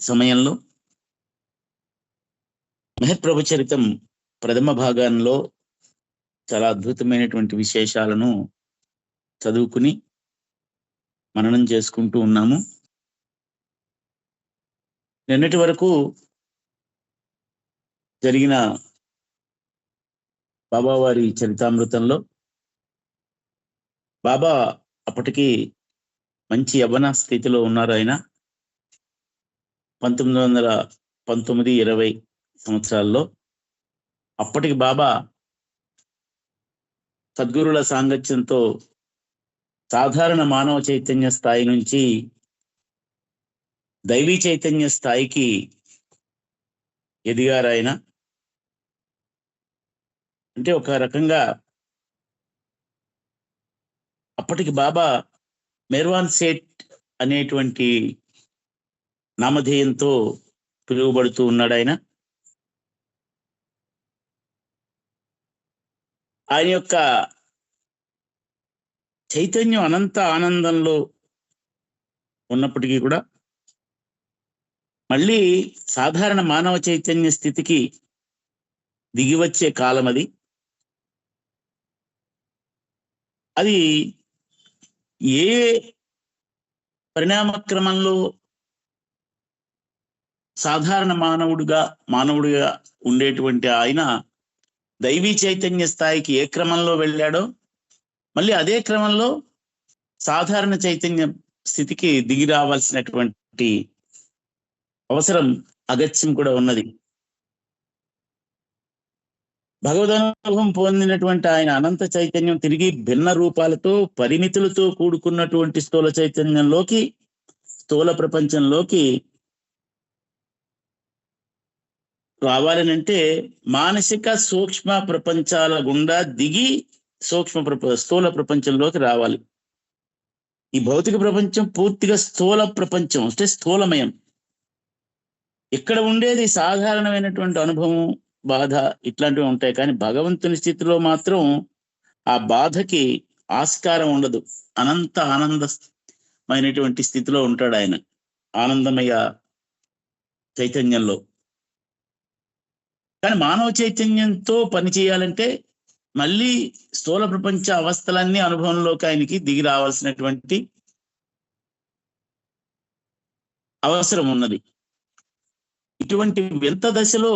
సమయంలో మహత్ప్రభు చరితం ప్రథమ భాగంలో చాలా అద్భుతమైనటువంటి విశేషాలను చదువుకుని మననం చేసుకుంటూ ఉన్నాము. నిన్నటి వరకు జరిగిన బాబావారి చరితామృతంలో బాబా అప్పటికి మంచి యవన స్థితిలో ఉన్నారు ఆయన. పంతొమ్మిది వందల పంతొమ్మిది ఇరవై సంవత్సరాల్లో అప్పటికి బాబా సద్గురుల సాంగత్యంతో సాధారణ మానవ చైతన్య స్థాయి నుంచి దైవీ చైతన్య స్థాయికి ఎదిగారాయన. అంటే ఒక రకంగా అప్పటికి బాబా మెర్వాన్ సేట్ అనేటువంటి నామధేయంతో పిలువబడుతూ ఉన్నాడు ఆయన. ఆయన యొక్క చైతన్యం అనంత ఆనందంలో ఉన్నప్పటికీ కూడా మళ్ళీ సాధారణ మానవ చైతన్య స్థితికి దిగివచ్చే కాలం అది. అది ఏ పరిణామ క్రమంలో సాధారణ మానవుడిగా మానవుడిగా ఉండేటువంటి ఆయన దైవీ చైతన్య స్థాయికి ఏ క్రమంలో వెళ్ళాడో మళ్ళీ అదే క్రమంలో సాధారణ చైతన్య స్థితికి దిగి రావాల్సినటువంటి అవసరం అగత్యం కూడా ఉన్నది. భగవదనుభవం పొందినటువంటి ఆయన అనంత చైతన్యం తిరిగి భిన్న రూపాలతో పరిమితులతో కూడుకున్నటువంటి స్థూల చైతన్యంలోకి స్థూల ప్రపంచంలోకి రావాలనంటే మానసిక సూక్ష్మ ప్రపంచాల గుండా దిగి సూక్ష్మ ప్రప స్థూల ప్రపంచంలోకి రావాలి. ఈ భౌతిక ప్రపంచం పూర్తిగా స్థూల ప్రపంచం అంటే స్థూలమయం. ఇక్కడ ఉండేది సాధారణమైనటువంటి అనుభవం బాధ ఇట్లాంటివి ఉంటాయి. కానీ భగవంతుని స్థితిలో మాత్రం ఆ బాధకి ఆస్కారం ఉండదు. అనంత ఆనందమైనటువంటి స్థితిలో ఉంటాడు ఆయన. ఆనందమయ చైతన్యంలో. కానీ మానవ చైతన్యంతో పని చేయాలంటే మళ్ళీ స్థూల ప్రపంచ అవస్థలన్నీ అనుభవంలోకి ఆయనకి దిగి రావాల్సినటువంటి అవసరం ఉన్నది. ఇటువంటి వింత దశలో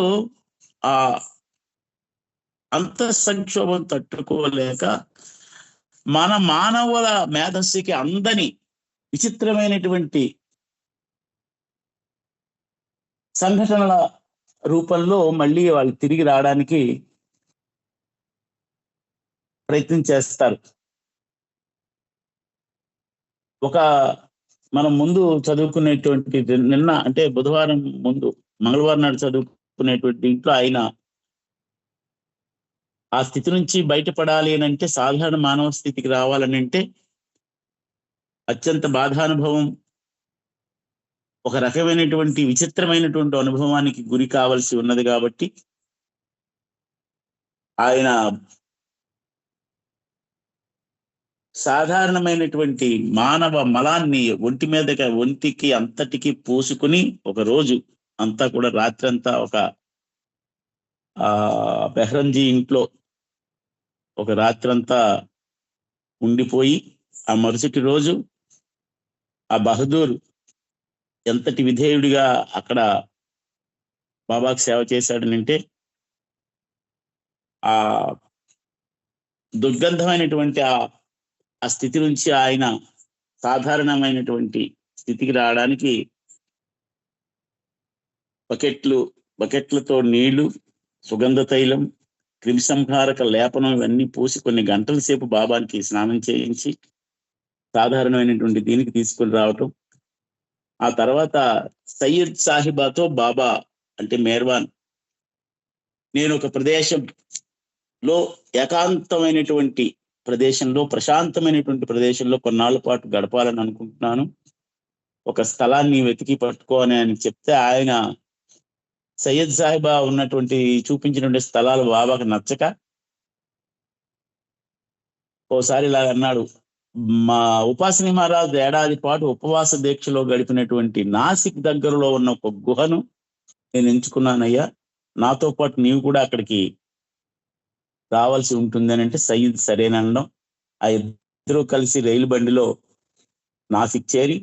ఆ అంత సంక్షోభం తట్టుకోలేక మన మానవుల మేధస్సుకి అందని విచిత్రమైనటువంటి సంఘటనల రూపంలో మళ్ళీ వాళ్ళు తిరిగి రావడానికి ప్రయత్నం చేస్తారు. ఒక మనం ముందు చదువుకునేటువంటి నిన్న అంటే బుధవారం ముందు మంగళవారం నాడు చదువుకునేటువంటి దీంట్లో ఆయన ఆ స్థితి నుంచి బయటపడాలి అని అంటే సాధారణ మానవ స్థితికి రావాలని అంటే అత్యంత బాధానుభవం ఒక రకమైనటువంటి విచిత్రమైనటువంటి అనుభవానికి గురి కావలసి ఉన్నది కాబట్టి ఆయన సాధారణమైనటువంటి మానవ మలాన్ని ఒంటి మీదగా ఒంటికి అంతటికి పూసుకుని ఒక రోజు అంతా కూడా రాత్రి అంతా ఒక ఆ బెహ్రంజీ ఇంట్లో ఒక రాత్రంతా ఉండిపోయి ఆ మరుసటి రోజు ఆ బహదూర్ ఎంతటి విధేయుడిగా అక్కడ బాబాకి సేవ చేశాడనంటే ఆ దుర్గంధమైనటువంటి ఆ ఆ స్థితి నుంచి ఆయన సాధారణమైనటువంటి స్థితికి రావడానికి బకెట్లు బకెట్లతో నీళ్ళు సుగంధ తైలం క్రిమిసంహారక లేపనం ఇవన్నీ పూసి కొన్ని గంటల సేపు బాబానికి స్నానం చేయించి సాధారణమైనటువంటి దీనికి తీసుకుని రావటం ఆ తర్వాత సయ్యద్ సాహిబాతో బాబా అంటే మేర్వాన్. నేను ఒక ప్రదేశంలో ఏకాంతమైనటువంటి ప్రదేశంలో ప్రశాంతమైనటువంటి ప్రదేశంలో కొన్నాళ్ళ పాటు గడపాలని అనుకుంటున్నాను. ఒక స్థలాన్ని వెతికి పట్టుకోని అని చెప్తే ఆయన సయ్యద్ సాహిబా ఉన్నటువంటి చూపించినటువంటి స్థలాలు బాబాకు నచ్చక ఓసారి ఇలా అన్నాడు. మా ఉపాసని మహారాజు ఏడాది పాటు ఉపవాస దీక్షలో గడిపినటువంటి నాసిక్ దగ్గరలో ఉన్న ఒక గుహను నేను ఎంచుకున్నానయ్యా. నాతో పాటు నీవు కూడా అక్కడికి రావాల్సి ఉంటుంది అని అంటే సయ్యద్ సరేనడం ఆ ఇద్దరు కలిసి రైలు బండిలో నాసిక్ చేరి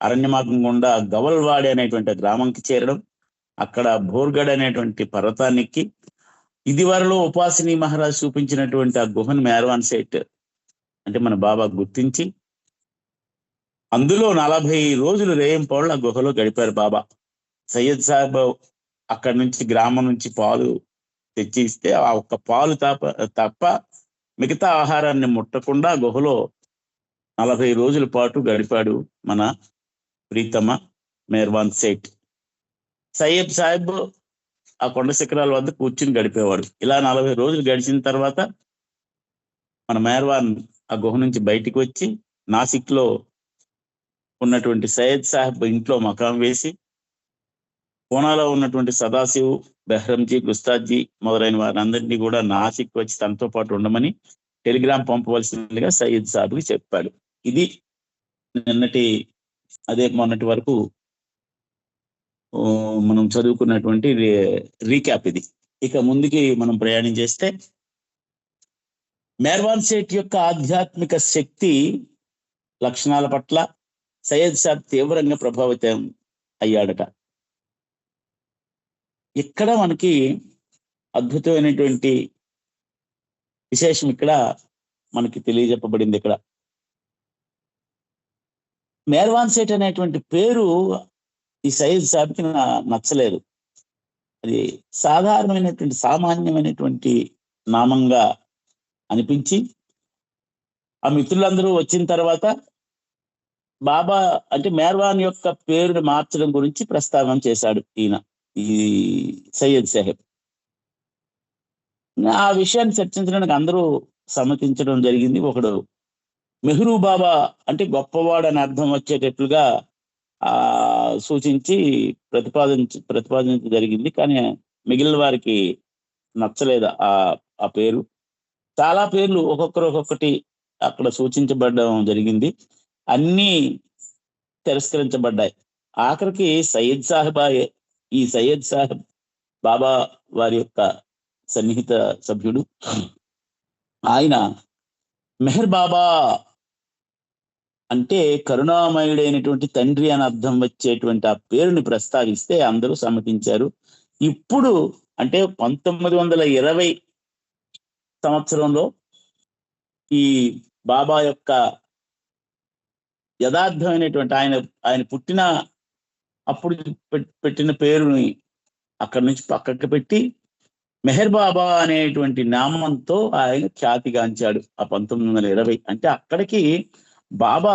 అరణ్య మార్గం గుండా గవల్వాడి అనేటువంటి గ్రామంకి చేరడం అక్కడ భోర్గడ్ అనేటువంటి పర్వతాన్ని ఎక్కి ఇది వరలో ఉపాసిని మహారాజ్ చూపించినటువంటి ఆ గుహను మేర్వాన్ సైట్ అంటే మన బాబా గుర్తించి అందులో నలభై రోజులు రేయంపాళ్ళు ఆ గుహలో గడిపారు బాబా. సయ్యద్ సాహెబ్ అక్కడి నుంచి గ్రామం నుంచి పాలు తెచ్చి ఇస్తే ఆ ఒక్క పాలు తప్ప తప్ప మిగతా ఆహారాన్ని ముట్టకుండా గుహలో నలభై రోజుల పాటు గడిపాడు మన ప్రీతమ మేర్వాన్ సేట్. సయ్యద్ సాహెబ్ ఆ కొండ శిఖరాల వద్ద కూర్చుని గడిపేవాడు. ఇలా నలభై రోజులు గడిచిన తర్వాత మన మేర్వాన్ ఆ గుహ నుంచి బయటికి వచ్చి నాసిక్లో ఉన్నటువంటి సయ్యద్ సాహెబ్ ఇంట్లో మకాం వేసి పూనాలో ఉన్నటువంటి సదాశివ్ బెహ్రంజీ గుస్తాద్జీ మొదలైన వారందరినీ కూడా నాసిక్ వచ్చి తనతో పాటు ఉండమని టెలిగ్రామ్ పంపవలసిందిగా సయ్యద్ సాహెబ్కి చెప్పాడు. ఇది నిన్నటి అదే మొన్నటి వరకు మనం చదువుకున్నటువంటి రీక్యాప్ ఇది. ఇక ముందుకి మనం ప్రయాణం చేస్తే మేర్వాన్ సేట్ యొక్క ఆధ్యాత్మిక శక్తి లక్షణాల పట్ల సయ్యద్ సాబ్ తీవ్రంగా ప్రభావితం అయ్యాడట. ఇక్కడ మనకి అద్భుతమైనటువంటి విశేషం ఇక్కడ మనకి తెలియజెప్పబడింది ఇక్కడ. మేర్వాన్ సేట్ అనేటువంటి పేరు ఈ సయ్యద్ సాబ్కి నచ్చలేదు. అది సాధారణమైనటువంటి సామాన్యమైనటువంటి నామంగా అనిపించి ఆ మిత్రులందరూ వచ్చిన తర్వాత బాబా అంటే మేర్వాన్ యొక్క పేరుని మార్చడం గురించి ప్రస్తావన చేశాడు ఈయన ఈ సయ్యద్ సాహెబ్. ఆ విషయాన్ని చర్చించడానికి అందరూ సమ్మతించడం జరిగింది. ఒకడు మెహ్రూ బాబా అంటే గొప్పవాడు అని అర్థం వచ్చేటట్లుగా ఆ సూచించి ప్రతిపాదించ ప్రతిపాదించడం జరిగింది. కానీ మిగిలిన వారికి నచ్చలేదు ఆ ఆ పేరు. చాలా పేర్లు ఒక్కొక్కరు ఒక్కొక్కటి అక్కడ సూచించబడడం జరిగింది. అన్నీ తిరస్కరించబడ్డాయి. ఆఖరికి సయ్యద్ సాహెబ్ ఈ సయ్యద్ సాహెబ్ బాబా వారి యొక్క సన్నిహిత సభ్యుడు. ఆయన మెహర్ బాబా అంటే కరుణామయుడైనటువంటి తండ్రి అని అర్థం వచ్చేటువంటి ఆ పేరుని ప్రస్తావిస్తే అందరూ సమ్మతించారు. ఇప్పుడు అంటే పంతొమ్మిది వందల ఇరవై సంవత్సరంలో ఈ బాబా యొక్క యథార్థమైనటువంటి ఆయన ఆయన పుట్టిన అప్పుడు పెట్టిన పేరుని అక్కడి నుంచి పక్కకు పెట్టి మెహర్ బాబా అనేటువంటి నామంతో ఆయన ఖ్యాతిగాంచాడు ఆ పంతొమ్మిది వందల ఇరవై. అంటే అక్కడికి బాబా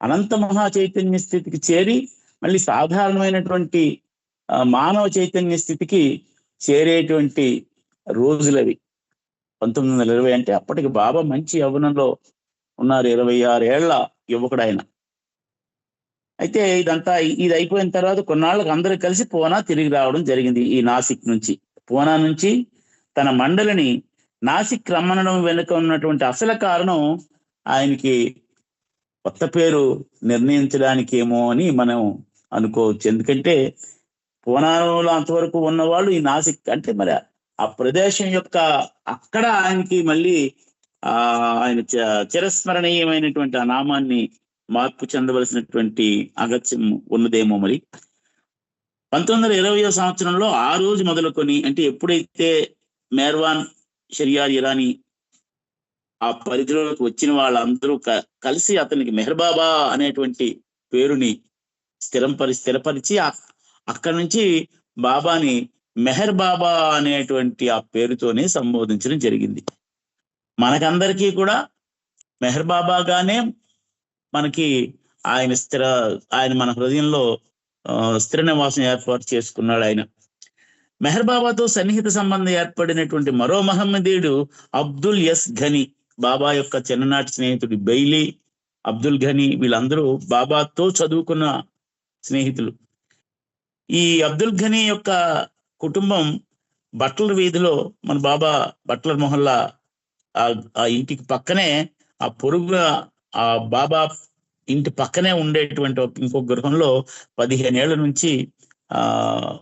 అనంత మహా చైతన్య స్థితికి చేరి మళ్ళీ సాధారణమైనటువంటి మానవ చైతన్య స్థితికి చేరేటువంటి రోజులవి. పంతొమ్మిది వందల ఇరవై అంటే అప్పటికి బాబా మంచి యవ్వనంలో ఉన్నారు ఇరవై ఆరు యువకుడు ఆయన. అయితే ఇదంతా ఇది అయిపోయిన తర్వాత కొన్నాళ్ళకి అందరూ కలిసి పూనా తిరిగి రావడం జరిగింది ఈ నాసిక్ నుంచి. పూనా నుంచి తన మండలిని నాసిక్ రమ్మనడం వెనుక ఉన్నటువంటి అసలు కారణం ఆయనకి కొత్త పేరు నిర్ణయించడానికేమో అని మనం అనుకోవచ్చు. ఎందుకంటే పూనాలో అంతవరకు ఉన్నవాళ్ళు ఈ నాసిక్ అంటే మరి ఆ ప్రదేశం యొక్క అక్కడ ఆయనకి మళ్ళీ ఆ ఆయన చ- చిరస్మరణీయమైనటువంటి ఆ నామాన్ని మార్పు చెందవలసినటువంటి అగత్యం ఉన్నదేమో మరి. పంతొమ్మిది వందల ఇరవయో సంవత్సరంలో ఆ రోజు మొదలుకొని అంటే ఎప్పుడైతే మేర్వాన్ షరియార్ ఇరానీ ఆ పరిధిలోకి వచ్చిన వాళ్ళందరూ క- కలిసి అతనికి మెహర్బాబా అనేటువంటి పేరుని స్థిరంపరి స్థిరపరిచి అక్కడి నుంచి బాబాని మెహర్ బాబా అనేటువంటి ఆ పేరుతోనే సంబోధించడం జరిగింది. మనకందరికీ కూడా మెహర్ బాబాగానే మనకి ఆయన స్థిర ఆయన మన హృదయంలో ఆ, స్థిర నివాసం ఏర్పాటు చేసుకున్నాడు ఆయన. మెహర్ బాబాతో సన్నిహిత సంబంధం ఏర్పడినటువంటి మరో మహమ్మదీయుడు అబ్దుల్ ఎస్ ఘని బాబా యొక్క చిన్ననాటి స్నేహితుడు బెయిలీ అబ్దుల్ ఘని వీళ్ళందరూ బాబాతో చదువుకున్న స్నేహితులు. ఈ అబ్దుల్ ఘనీ యొక్క కుటుంబం బట్టల వీధిలో మన బాబా బట్లర్ మొహల్లా ఆ- ఇంటికి పక్కనే ఆ పొరుగున ఆ బాబా ఇంటి పక్కనే ఉండేటువంటి ఇంకో గృహంలో పదిహేనేళ్ళ నుంచి ఆ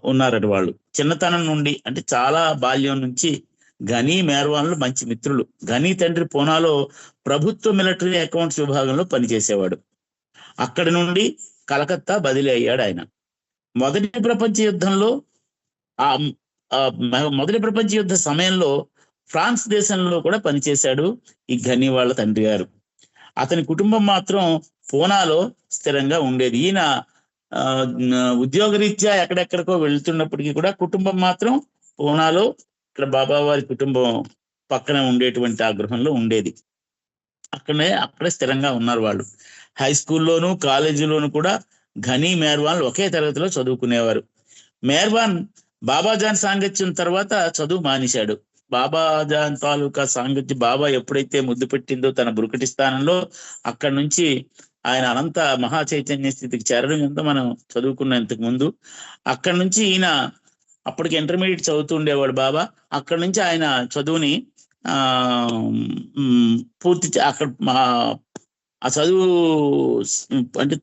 ఉన్నారట వాళ్ళు. చిన్నతనం నుండి అంటే చాలా బాల్యం నుంచి ఘనీ మేర్వాన్లు మంచి మిత్రులు. ఘనీ తండ్రి పూనాలో ప్రభుత్వ మిలిటరీ అకౌంట్స్ విభాగంలో పనిచేసేవాడు. అక్కడి నుండి కలకత్తా బదిలీ అయ్యాడు ఆయన. మొదటి ప్రపంచ యుద్ధంలో ఆ మొదటి ప్రపంచ యుద్ధ సమయంలో ఫ్రాన్స్ దేశంలో కూడా పనిచేశాడు ఈ ఘనీ వాళ్ళ తండ్రి గారు. అతని కుటుంబం మాత్రం పూనాలో స్థిరంగా ఉండేది. ఈయన ఉద్యోగరీత్యా ఎక్కడెక్కడికో వెళ్తున్నప్పటికీ కూడా కుటుంబం మాత్రం పూనాలో ఇక్కడ బాబా వారి కుటుంబం పక్కన ఉండేటువంటి ఆ గృహంలో ఉండేది. అక్కడే అక్కడే స్థిరంగా ఉన్నారు వాళ్ళు. హై స్కూల్లోను కాలేజీలోను కూడా ఘనీ మేర్వాన్ ఒకే తరగతిలో చదువుకునేవారు. మేర్వాన్ బాబాజాన్ సాంగత్యం తర్వాత చదువు మానేశాడు. బాబాజాన్ తాలూకా సాంగత్యం బాబా ఎప్పుడైతే ముద్దు పెట్టిందో తన బురుకటి స్థానంలో అక్కడి నుంచి ఆయన అనంత మహా చైతన్య స్థితికి చేరడం ఎంత మనం చదువుకున్న ఇంతకు ముందు. అక్కడి నుంచి ఈయన అప్పటికి ఇంటర్మీడియట్ చదువుతూ ఉండేవాడు బాబా. అక్కడి నుంచి ఆయన చదువుని ఆ పూర్తి అక్కడ ఆ చదువు అంటే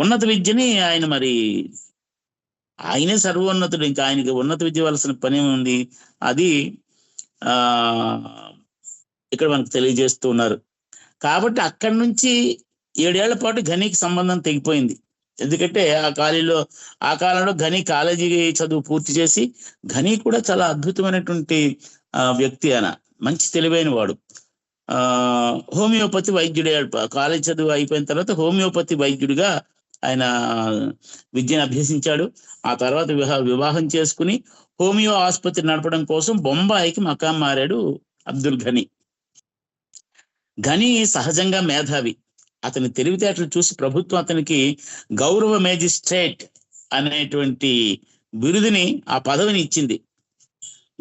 ఉన్నత విద్యని ఆయన మరి ఆయనే సర్వోన్నతుడు. ఇంకా ఆయనకి ఉన్నత విద్య వలసిన పని ఉంది అది ఆ ఇక్కడ మనకు తెలియజేస్తూ ఉన్నారు. కాబట్టి అక్కడి నుంచి ఏడేళ్ళ పాటు ఘనీకి సంబంధం తెగిపోయింది. ఎందుకంటే ఆ కాలేజీలో ఆ కాలంలో ఘనీ కాలేజీ చదువు పూర్తి చేసి ఘనీ కూడా చాలా అద్భుతమైనటువంటి వ్యక్తి ఆయన. మంచి తెలివైన వాడు. ఆ హోమియోపతి వైద్యుడే కాలేజ్ చదువు అయిపోయిన తర్వాత హోమియోపతి వైద్యుడిగా ఆయన విద్యను అభ్యసించాడు. ఆ తర్వాత వివాహ వివాహం చేసుకుని హోమియో ఆసుపత్రి నడపడం కోసం బొంబాయికి మకాం మారాడు అబ్దుల్ ఘనీ. ఘనీ సహజంగా మేధావి. అతని తెలివితేటలు చూసి ప్రభుత్వం అతనికి గౌరవ మేజిస్ట్రేట్ అనేటువంటి బిరుదుని ఆ పదవిని ఇచ్చింది.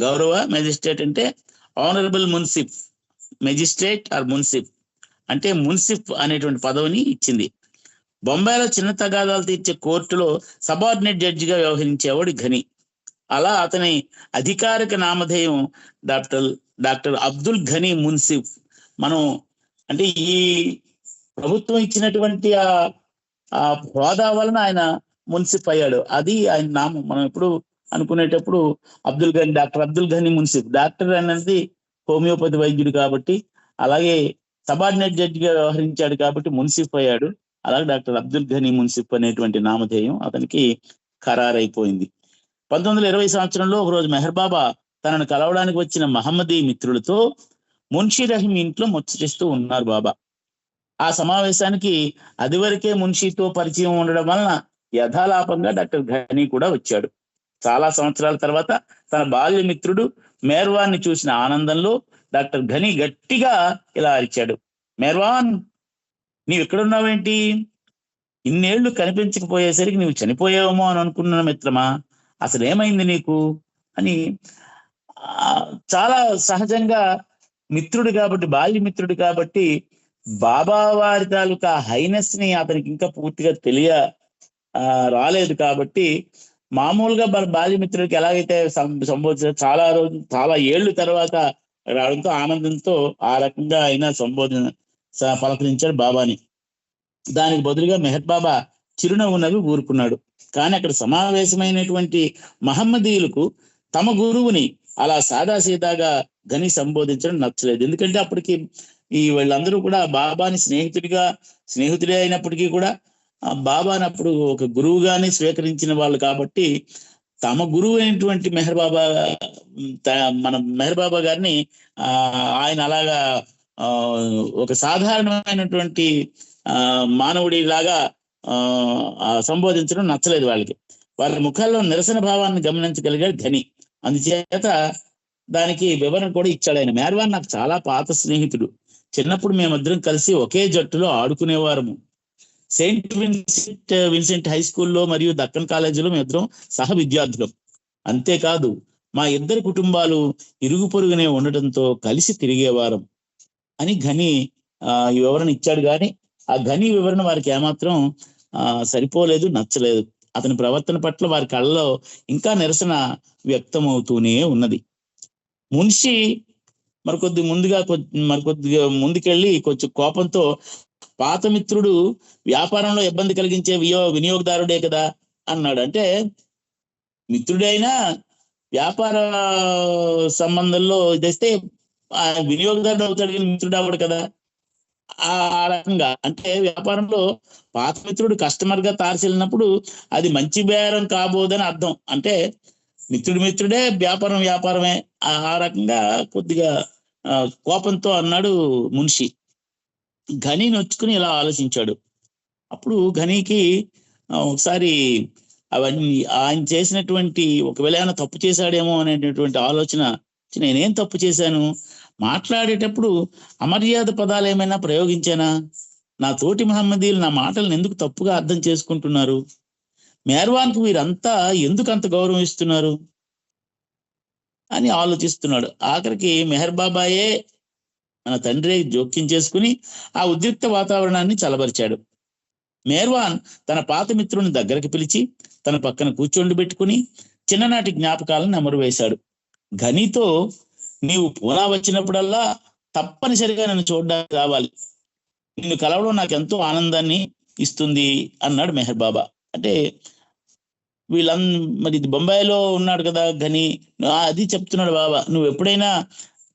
గౌరవ మేజిస్ట్రేట్ అంటే honourable Munsif magistrate or Munsif. అంటే మున్సిఫ్ అనేటువంటి పదవిని ఇచ్చింది. బొంబాయిలో చిన్న తగాదాలు తీర్చే కోర్టులో సబార్డినేట్ జడ్జిగా వ్యవహరించేవాడు ఘని. అలా అతని అధికారిక నామధేయం డాక్టర్ డాక్టర్ అబ్దుల్ ఘనీ మున్సిఫ్. మనం అంటే ఈ ప్రభుత్వం ఇచ్చినటువంటి ఆ ఆ హోదా వలన ఆయన మున్సిఫ్ అయ్యాడు. అది ఆయన నామం. మనం ఎప్పుడు అనుకునేటప్పుడు అబ్దుల్ ఘని డాక్టర్ అబ్దుల్ ఘనీ మున్సిఫ్. డాక్టర్ అనేది హోమియోపతి వైద్యుడు కాబట్టి అలాగే సబార్డినేట్ జడ్జిగా వ్యవహరించాడు కాబట్టి మున్సిఫ్ అయ్యాడు. అలాగే డాక్టర్ అబ్దుల్ ఘనీ మున్సిప్ అనేటువంటి నామధేయం అతనికి ఖరారైపోయింది. పంతొమ్మిది వందల ఇరవై సంవత్సరంలో ఒకరోజు మెహర్ బాబా తనను కలవడానికి వచ్చిన మహమ్మదీ మిత్రులతో మున్షీ రహీం ఇంట్లో ముచ్చటిస్తూ ఉన్నారు బాబా. ఆ సమావేశానికి అదివరకే మున్షీతో పరిచయం ఉండడం వలన యథాలాపంగా డాక్టర్ ఘనీ కూడా వచ్చాడు. చాలా సంవత్సరాల తర్వాత తన బాల్య మిత్రుడు మేర్వాన్ని చూసిన ఆనందంలో డాక్టర్ ఘనీ గట్టిగా ఇలా అరిచాడు. మేర్వాన్ నీవు ఎక్కడున్నావేంటి ఇన్నేళ్ళు కనిపించకపోయేసరికి నువ్వు చనిపోయావేమో అని అనుకున్నాను మిత్రమా? అసలు ఏమైంది నీకు? అని చాలా సహజంగా మిత్రుడు కాబట్టి బాల్య మిత్రుడు కాబట్టి బాబా వారి తాలూకా హైనెస్ని అతనికి ఇంకా పూర్తిగా తెలియ రాలేదు కాబట్టి మామూలుగా మన బాల్య మిత్రుడికి ఎలాగైతే సంబోధించ చాలా రోజు చాలా ఏళ్ళు తర్వాత రావడంతో ఆనందంతో ఆ రకంగా అయినా సంబోధన పలకరించాడు బాబాని. దానికి బదులుగా మెహర్ బాబా చిరునవ్వు నవ్వి ఊరుకున్నాడు. కానీ అక్కడ సమావేశమైనటువంటి మహమ్మదీయులకు తమ గురువుని అలా సాదాసీదాగా గని సంబోధించడం నచ్చలేదు. ఎందుకంటే అప్పటికి ఈ వీళ్ళందరూ కూడా బాబాని స్నేహితుడిగా స్నేహితుడే అయినప్పటికీ కూడా ఆ బాబాని అప్పుడు ఒక గురువుగానే స్వీకరించిన వాళ్ళు కాబట్టి తమ గురువు అయినటువంటి మెహర్ బాబా మన మెహర్ బాబా గారిని ఆ ఆయన అలాగా ఒక సాధారణమైనటువంటి ఆ మానవుడి లాగా ఆ సంబోధించడం నచ్చలేదు వాళ్ళకి. వాళ్ళ ముఖాల్లో నిరసన భావాన్ని గమనించగలిగాడు ధని. అందుచేత దానికి వివరణ కూడా ఇచ్చాడు ఆయన. మేర్వాన్ నాకు చాలా పాత స్నేహితుడు. చిన్నప్పుడు మేమిద్దరం కలిసి ఒకే జట్టులో ఆడుకునేవారము. సెయింట్ విన్సెంట్ విన్సెంట్ హై స్కూల్లో మరియు దక్కన్ కాలేజీలో మేమిద్దరం సహ విద్యార్థులం. అంతేకాదు మా ఇద్దరు కుటుంబాలు ఇరుగు పొరుగునే ఉండటంతో కలిసి తిరిగేవారం. అని ఘని ఆ, ఈ వివరణ ఇచ్చాడు కానీ ఆ ఘని వివరణ వారికి ఏమాత్రం ఆ, సరిపోలేదు నచ్చలేదు. అతని ప్రవర్తన పట్ల వారి కళ్ళలో ఇంకా నిరసన వ్యక్తమవుతూనే ఉన్నది. మున్షి మరికొద్ది ముందుగా మరికొద్దిగా ముందుకెళ్ళి కొంచెం కోపంతో పాత మిత్రుడు వ్యాపారంలో ఇబ్బంది కలిగించే వియో వినియోగదారుడే కదా అన్నాడు. అంటే మిత్రుడైనా వ్యాపార సంబంధంలో ఇదేస్తే ఆ వినియోగదారుడు అవుతాడు కానీ మిత్రుడు అవ్వడు కదా? ఆ రకంగా. అంటే వ్యాపారంలో పాత మిత్రుడు కస్టమర్గా తారసిల్లినప్పుడు అది మంచి బేరం కాబోదని అర్థం. అంటే మిత్రుడు మిత్రుడే వ్యాపారం వ్యాపారమే. ఆ రకంగా కొద్దిగా కోపంతో అన్నాడు మున్షి. ఘని నొచ్చుకుని ఇలా ఆలోచించాడు. అప్పుడు ఘనీకి ఒకసారి అవన్నీ ఆయన చేసినటువంటి ఒకవేళ ఏమైనా తప్పు చేశాడేమో అనేటటువంటి ఆలోచన నేనేం తప్పు చేశాను? మాట్లాడేటప్పుడు అమర్యాద పదాలు ఏమైనా ప్రయోగించానా? నా తోటి మహమ్మదీలు నా మాటలను ఎందుకు తప్పుగా అర్థం చేసుకుంటున్నారు? మేర్వాన్కు వీరంతా ఎందుకు అంత గౌరవం ఇస్తున్నారు? అని ఆలోచిస్తున్నాడు. ఆఖరికి మెహర్ బాబాయే మన తండ్రి జోక్యం చేసుకుని ఆ ఉద్రిక్త వాతావరణాన్ని చలబరిచాడు. మేర్వాన్ తన పాత మిత్రుని దగ్గరికి పిలిచి తన పక్కన కూర్చోండి పెట్టుకుని చిన్ననాటి జ్ఞాపకాలను నెమరు గనితో నీవు పూనా వచ్చినప్పుడల్లా తప్పనిసరిగా నన్ను చూడడానికి రావాలి. నిన్ను కలవడం నాకు ఎంతో ఆనందాన్ని ఇస్తుంది అన్నాడు మెహర్ బాబా. అంటే వీళ్ళం మరి బొంబాయిలో ఉన్నాడు కదా గని అది చెప్తున్నాడు బాబా. నువ్వు ఎప్పుడైనా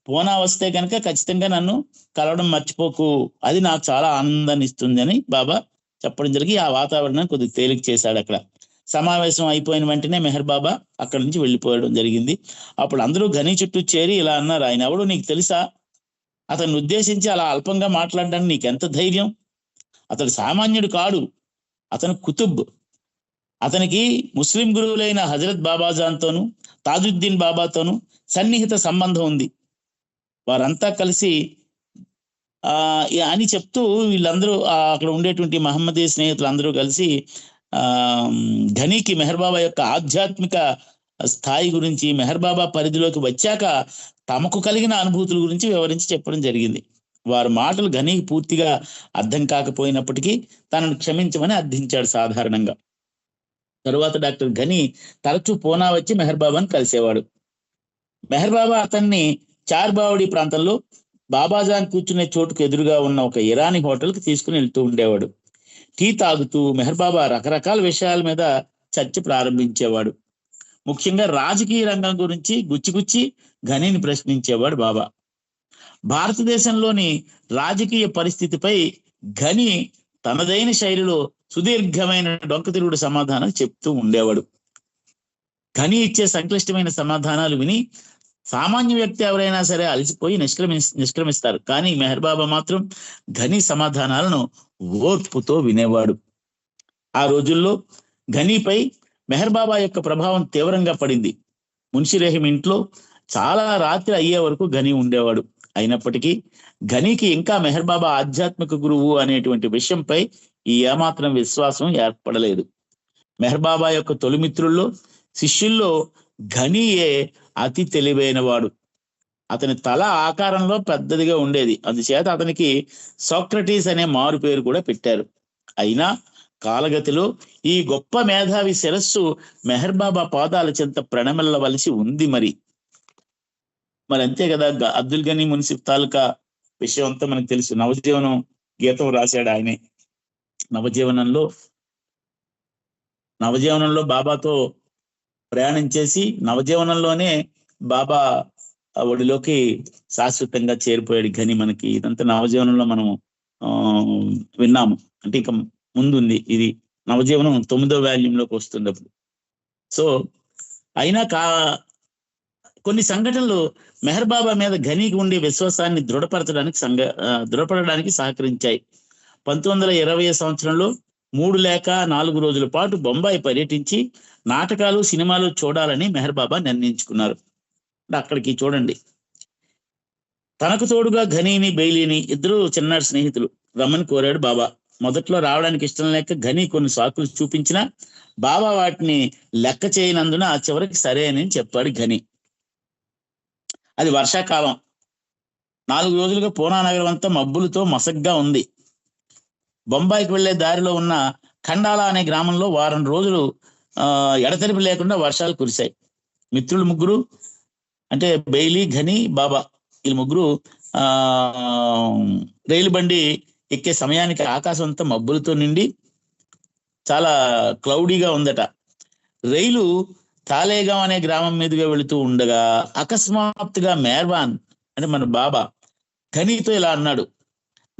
పోనా వస్తే కనుక ఖచ్చితంగా నన్ను కలవడం మర్చిపోకు. అది నాకు చాలా ఆనందాన్ని ఇస్తుంది అని బాబా చెప్పడం జరిగి ఆ వాతావరణాన్ని కొద్దిగా తేలిక చేశాడు అక్కడ. సమావేశం అయిపోయిన వెంటనే మెహర్ బాబా అక్కడి నుంచి వెళ్ళిపోవడం జరిగింది. అప్పుడు అందరూ ఘనీ చుట్టూ చేరి ఇలా అన్నారు ఆయన ఎవడు నీకు తెలుసా? అతన్ని ఉద్దేశించి అలా అల్పంగా మాట్లాడడానికి నీకు ఎంత ధైర్యం? అతడు సామాన్యుడు కాడు. అతను కుతుబ్. అతనికి ముస్లిం గురువులైన హజరత్ బాబాజాన్తోను తాజుద్దీన్ బాబాతోను సన్నిహిత సంబంధం ఉంది. వారంతా కలిసి ఆ అని చెప్తూ వీళ్ళందరూ అక్కడ ఉండేటువంటి మహమ్మదీ స్నేహితులందరూ కలిసి ఘనీకి మెహర్ బాబా యొక్క ఆధ్యాత్మిక స్థాయి గురించి మెహర్ బాబా పరిధిలోకి వచ్చాక తమకు కలిగిన అనుభూతుల గురించి వివరించి చెప్పడం జరిగింది. వారి మాటలు ఘనీకి పూర్తిగా అర్థం కాకపోయినప్పటికీ తనను క్షమించమని అర్థించాడు సాధారణంగా. తరువాత డాక్టర్ ఘని తరచూ పూనా వచ్చి మెహర్ బాబాను కలిసేవాడు. మెహర్ బాబా అతన్ని చార్బావడి ప్రాంతంలో బాబాజాన్ కూర్చునే చోటుకు ఎదురుగా ఉన్న ఒక ఇరానీ హోటల్కి తీసుకుని వెళ్తూ ఉండేవాడు. టీ తాగుతూ మెహర్ బాబా రకరకాల విషయాల మీద చర్చ ప్రారంభించేవాడు. ముఖ్యంగా రాజకీయ రంగం గురించి గుచ్చిగుచ్చి ఘనిని ప్రశ్నించేవాడు బాబా. భారతదేశంలోని రాజకీయ పరిస్థితిపై ఘని తనదైన శైలిలో సుదీర్ఘమైన డొంకతిరుగుడు సమాధానం చెప్తూ ఉండేవాడు. ఘని ఇచ్చే సంక్లిష్టమైన సమాధానాలు విని సామాన్య వ్యక్తి ఎవరైనా సరే అలసిపోయి నిష్క్రమి నిష్క్రమిస్తారు. కానీ మెహర్ బాబా మాత్రం ఘని సమాధానాలను ఓర్పుతో వినేవాడు. ఆ రోజుల్లో ఘనీపై మెహర్బాబా యొక్క ప్రభావం తీవ్రంగా పడింది. మున్షిరేహిం ఇంట్లో చాలా రాత్రి అయ్యే వరకు ఘనీ ఉండేవాడు. అయినప్పటికీ ఘనీకి ఇంకా మెహర్బాబా ఆధ్యాత్మిక గురువు అనేటువంటి విషయంపై ఈ ఏమాత్రం విశ్వాసం ఏర్పడలేదు. మెహర్బాబా యొక్క తొలిమిత్రుల్లో శిష్యుల్లో ఘనీయే అతి తెలివైనవాడు. అతని తల ఆకారంలో పెద్దదిగా ఉండేది. అందుచేత అతనికి సోక్రటీస్ అనే మారు పేరు కూడా పెట్టారు. అయినా కాలగతిలో ఈ గొప్ప మేధావి శిరస్సు మెహర్బాబా పాదాల చెంత ప్రణమిల్లవలసి ఉంది మరి. మరి అంతే కదా అబ్దుల్ గనీ మున్సిఫ్ తాలూకా విషయం అంతా మనకు తెలుసు. నవజీవనం గీతం రాశాడు ఆయనే. నవజీవనంలో నవజీవనంలో బాబాతో ప్రయాణం చేసి నవజీవనంలోనే బాబా ఒడిలోకి శాశ్వతంగా చేరిపోయాడు గని మనకి. ఇదంతా నవజీవనంలో మనం ఆ, విన్నాము. అంటే ఇక ముందుంది ఇది. నవజీవనం తొమ్మిదో వాల్యూంలోకి వస్తుంది అప్పుడు. సో అయినా కా కొన్ని సంఘటనలు మెహర్ బాబా మీద ఘనీకి ఉండే విశ్వాసాన్ని దృఢపరచడానికి సంఘ దృఢపడడానికి సహకరించాయి. పంతొమ్మిది వందల ఇరవై సంవత్సరంలో మూడు లేక నాలుగు రోజుల పాటు బొంబాయి పర్యటించి నాటకాలు సినిమాలు చూడాలని మెహర్ బాబా నిర్ణయించుకున్నారు. అక్కడికి చూడండి. తనకు తోడుగా ఘనీని బెయిలీని ఇద్దరు చిన్నాడు స్నేహితులు రమ్మని కోరాడు బాబా. మొదట్లో రావడానికి ఇష్టం లేక ఘనీ కొన్ని సాకులు చూపించినా బాబా వాటిని లెక్క చేయనందున ఆ చివరికి సరే అని చెప్పాడు ఘని. అది వర్షాకాలం. నాలుగు రోజులుగా పూనా నగరం అంతా మబ్బులతో మసగ్గా ఉంది. బొంబాయికి వెళ్ళే దారిలో ఉన్న ఖండాల అనే గ్రామంలో వారం రోజులు ఆ ఎడతెరిపి లేకుండా వర్షాలు కురిశాయి. మిత్రులు ముగ్గురు అంటే బెయిలీ ఘని బాబా వీళ్ళు ముగ్గురు ఆ రైలు బండి ఎక్కే సమయానికి ఆకాశం అంతా మబ్బులతో నిండి చాలా క్లౌడీగా ఉందట. రైలు తాలేగాం అనే గ్రామం మీదుగా వెళుతూ ఉండగా అకస్మాత్తుగా మేర్వాన్ అంటే మన బాబా ఘనీతో ఇలా అన్నాడు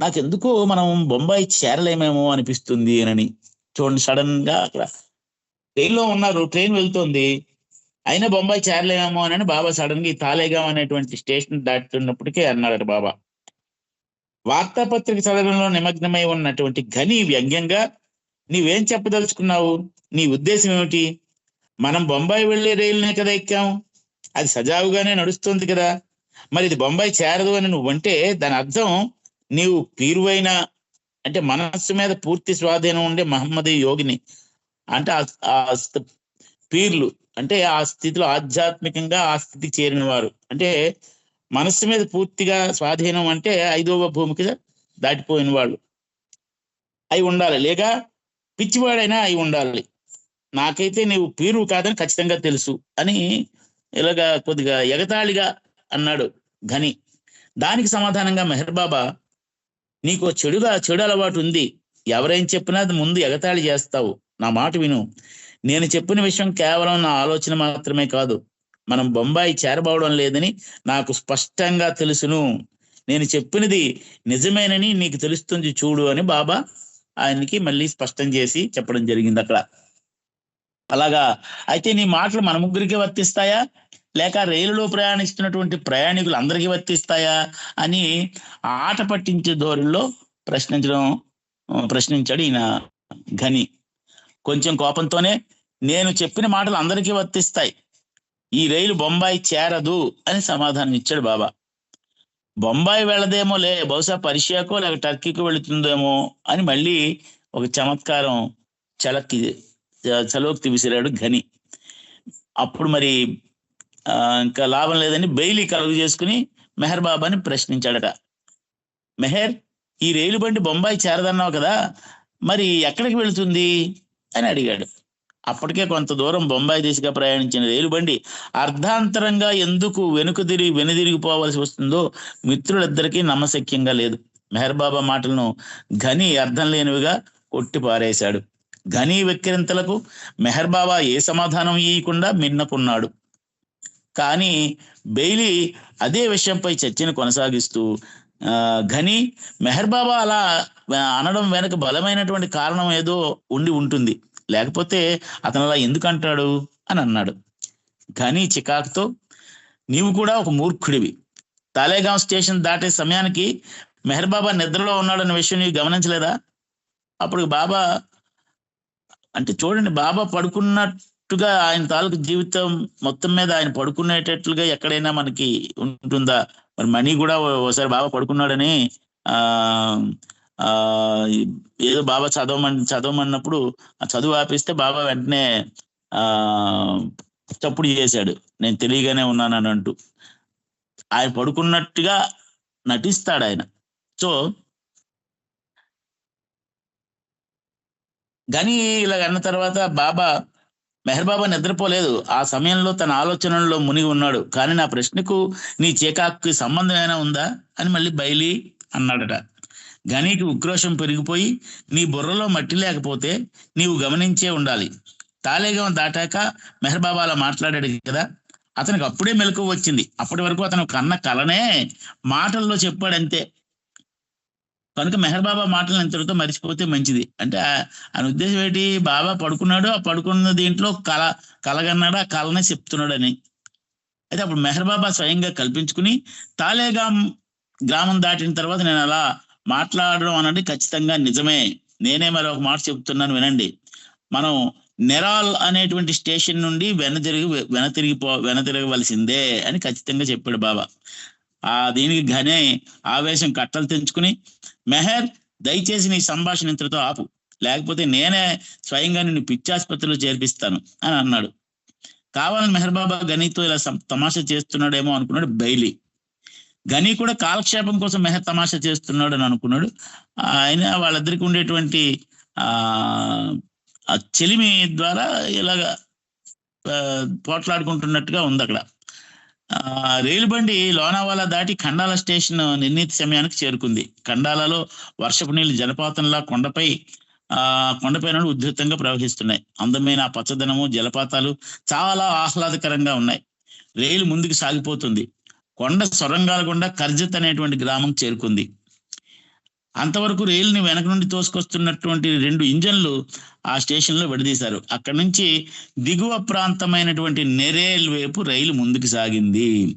నాకెందుకో మనం బొంబాయి చేరలేమేమో అనిపిస్తుంది అని చూడండి సడన్గా అక్కడ ట్రైన్లో ఉన్నారు ట్రైన్ వెళ్తుంది. అయినా బొంబాయి చేరలేమేమో అని బాబా సడన్గా ఈ తాలేగాం అనేటువంటి స్టేషన్ దాటుతున్నప్పటికే అన్నాడట బాబా. వార్తాపత్రిక చదవడంలో నిమగ్నమై ఉన్నటువంటి ఘని వ్యంగ్యంగా నీవేం చెప్పదలుచుకున్నావు? నీ ఉద్దేశం ఏమిటి? మనం బొంబాయి వెళ్ళే రైలునే కదా ఎక్కాం? అది సజావుగానే నడుస్తుంది కదా. మరి ఇది బొంబాయి చేరదు అని నువ్వంటే దాని అర్థం నీవు పీరువైన అంటే మనస్సు మీద పూర్తి స్వాధీనం ఉండే మహమ్మదీ యోగిని. అంటే ఆ- పీర్లు అంటే ఆ స్థితిలో ఆధ్యాత్మికంగా ఆ స్థితికి చేరిన వారు అంటే మనస్సు మీద పూర్తిగా స్వాధీనం అంటే ఐదవ భూమికి దాటిపోయిన వాళ్ళు. అయి ఉండాలి. లేక పిచ్చివాడైనా అయి ఉండాలి. నాకైతే నీవు పీరు కాదని ఖచ్చితంగా తెలుసు అని ఇలాగా కొద్దిగా ఎగతాళిగా అన్నాడు ఘని. దానికి సమాధానంగా మెహర్ బాబా నీకు చెడుగా చెడు అలవాటు ఉంది. ఎవరేం చెప్పినా అది ముందు ఎగతాళి చేస్తావు. నా మాట విను. నేను చెప్పిన విషయం కేవలం నా ఆలోచన మాత్రమే కాదు. మనం బొంబాయి చేరబోవడం లేదని నాకు స్పష్టంగా తెలుసును. నేను చెప్పినది నిజమేనని నీకు తెలుస్తుంది చూడు అని బాబా ఆయనకి మళ్ళీ స్పష్టం చేసి చెప్పడం జరిగింది అక్కడ. అలాగా అయితే నీ మాటలు మన ముగ్గురికి వర్తిస్తాయా? లేక రైలులో ప్రయాణిస్తున్నటువంటి ప్రయాణికులు అందరికీ వర్తిస్తాయా? అని ఆట పట్టించే ధోరణిలో ప్రశ్నించడం ప్రశ్నించాడు ఈయన ఘని. కొంచెం కోపంతోనే నేను చెప్పిన మాటలు అందరికీ వర్తిస్తాయి. ఈ రైలు బొంబాయి చేరదు అని సమాధానం ఇచ్చాడు బాబా. బొంబాయి వెళ్ళదేమో లే బహుశా పర్షియాకో లేక టర్కీకో వెళుతుందేమో అని మళ్ళీ ఒక చమత్కారం చలక్కి చలోక్తి విసిరాడు ఘని. అప్పుడు మరి ఇంకా లాభం లేదని బెయిలీ కలుగు చేసుకుని మెహర్ బాబాని ప్రశ్నించాడట. మెహర్ ఈ రైలు బండి బొంబాయి చేరదన్నావు కదా మరి ఎక్కడికి వెళుతుంది? అని అడిగాడు. అప్పటికే కొంత దూరం బొంబాయి దిశగా ప్రయాణించిన రైలు బండి అర్ధాంతరంగా ఎందుకు వెనుకు తిరిగి వెనుదిరిగిపోవలసి వస్తుందో మిత్రులిద్దరికీ నమ్మశక్యంగా లేదు. మెహర్బాబా మాటలను ఘని అర్థం లేనివిగా కొట్టి పారేశాడు ఘనీ వెక్కిరింతలకు మెహర్బాబా ఏ సమాధానం ఇయ్యకుండా మిన్నకున్నాడు కానీ బెయిలీ అదే విషయంపై చర్చను కొనసాగిస్తూ ఘని మెహర్బాబా అలా అనడం వెనక బలమైనటువంటి కారణం ఏదో ఉండి ఉంటుంది. లేకపోతే అతను అలా ఎందుకు అంటాడు అని అన్నాడు. కానీ చికాకుతో నీవు కూడా ఒక మూర్ఖుడివి. తాలేగాం స్టేషన్ దాటే సమయానికి మెహర్ బాబా నిద్రలో ఉన్నాడన్న విషయం నీవు గమనించలేదా? అప్పుడు బాబా అంటే చూడండి బాబా పడుకున్నట్టుగా ఆయన తాలూకు జీవితం మొత్తం మీద ఆయన పడుకునేటట్లుగా ఎక్కడైనా మనకి ఉంటుందా? మరి మణి కూడా ఒకసారి ఓసారి బాబా పడుకున్నాడని ఆ ఆ ఏదో బాబా చదవమని చదవమన్నప్పుడు ఆ చదువు ఆపిస్తే బాబా వెంటనే ఆ తప్పుడు చేశాడు. నేను తెలియగానే ఉన్నానని అంటూ. ఆయన పడుకున్నట్టుగా నటిస్తాడు ఆయన. సో కానీ ఇలా అన్న తర్వాత బాబా మెహర్ బాబా నిద్రపోలేదు. ఆ సమయంలో తన ఆలోచనల్లో మునిగి ఉన్నాడు. కానీ నా ప్రశ్నకు నీ చేకాకు సంబంధం ఏమైనా ఉందా? అని మళ్ళీ బయలి అన్నాడట. గనీకి ఉక్రోషం పెరిగిపోయి నీ బుర్రలో మట్టి లేకపోతే నీవు గమనించే ఉండాలి. తాలేగం దాటాక మెహర్ బాబా అలా మాట్లాడాడు కదా అతనికి అప్పుడే మెలకు వచ్చింది. అప్పటి వరకు అతను కన్న కలనే మాటల్లో చెప్పాడంతే. కనుక మెహర్ బాబా మాటలు ఇంతటితో మర్చిపోతే మంచిది. అంటే ఆ- ఆయన ఉద్దేశం ఏంటి? బాబా పడుకున్నాడు ఆ పడుకున్న దీంట్లో కల కలగన్నాడు ఆ కలనే చెప్తున్నాడని. అయితే అప్పుడు మెహర్ బాబా స్వయంగా కల్పించుకుని తాలేగాం గ్రామం దాటిన తర్వాత నేను అలా మాట్లాడడం అన్నది ఖచ్చితంగా నిజమే. నేనే మరొక మాట చెప్తున్నాను వినండి. మనం నెరాల్ అనేటువంటి స్టేషన్ నుండి వెనతిరిగి వెనతిరిగిపో వెనతిరగవలసిందే అని ఖచ్చితంగా చెప్పాడు బాబా. ఆ దీనికి ఘనే ఆవేశం కట్టలు తెంచుకుని మెహర్ దయచేసి నీ సంభాషణ ఇంతటితో ఆపు. లేకపోతే నేనే స్వయంగా నిన్ను పిచ్చాసుపత్రిలో చేర్పిస్తాను అని అన్నాడు. కావాలని మెహర్ బాబా గనీతో ఇలా తమాషా చేస్తున్నాడేమో అనుకున్నాడు బైలీ గని కూడా కాలక్షేపం కోసం మెహర్ తమాషా చేస్తున్నాడు అని అనుకున్నాడు. ఆయన వాళ్ళిద్దరికి ఉండేటువంటి ఆ చెలిమి ద్వారా ఇలాగా పోట్లాడుకుంటున్నట్టుగా ఉంది అక్కడ. రైలు బండి లోనావాలా దాటి ఖండాల స్టేషన్ నిర్ణీత సమయానికి చేరుకుంది. ఖండాలలో వర్షపు నీళ్ళు జలపాతంలా కొండపై ఆ కొండపై నుండి ఉధృతంగా ప్రవహిస్తున్నాయి. అందమైన ఆ పచ్చదనము జలపాతాలు చాలా ఆహ్లాదకరంగా ఉన్నాయి. రైలు ముందుకు సాగిపోతుంది. కొండ సొరంగాల గుండా కర్జత్ అనేటువంటి గ్రామం చేరుకుంది. అంతవరకు రైలుని వెనక నుండి తోసుకొస్తున్నటువంటి రెండు ఇంజన్లు ఆ స్టేషన్లో విడదీశారు. అక్కడి నుంచి దిగువ ప్రాంతమైనటువంటి నెరేల్ వైపు రైలు ముందుకు సాగింది.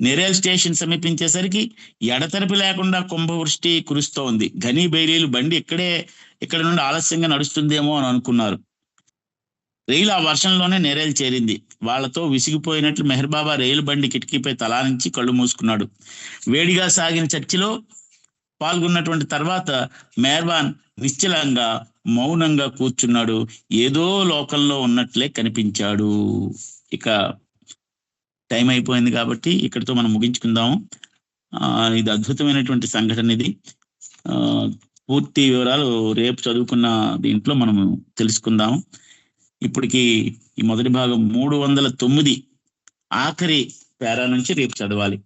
నెరేల్ స్టేషన్ సమీపించేసరికి ఎడతెరపి లేకుండా కుంభవృష్టి కురుస్తోంది. ఘనీ బైలీలు బండి ఇక్కడే ఇక్కడ నుండి ఆలస్యంగా నడుస్తుందేమో అని అనుకున్నారు. రైలు ఆ వర్షంలోనే నేరేలు చేరింది. వాళ్ళతో విసిగిపోయినట్లు మెహర్బాబా రైలు బండి కిటికీపై తలారించి కళ్ళు మూసుకున్నాడు. వేడిగా సాగిన చర్చిలో పాల్గొన్నటువంటి తర్వాత మెహర్బాన్ నిశ్చలంగా మౌనంగా కూర్చున్నాడు. ఏదో లోకంలో ఉన్నట్లే కనిపించాడు. ఇక టైం అయిపోయింది కాబట్టి ఇక్కడితో మనం ముగించుకుందాము ఇది అద్భుతమైనటువంటి సంఘటన ఇది. ఆ, పూర్తి వివరాలు రేపు చదువుకున్న దీంట్లో మనము తెలుసుకుందాము ఇప్పటికి ఈ మొదటి భాగం మూడు వందల తొమ్మిది ఆఖరి పేరా నుంచి రేపు చదవాలి.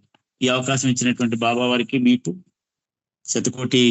ఈ అవకాశం ఇచ్చినటువంటి బాబా వారికి మీకు శతకోటి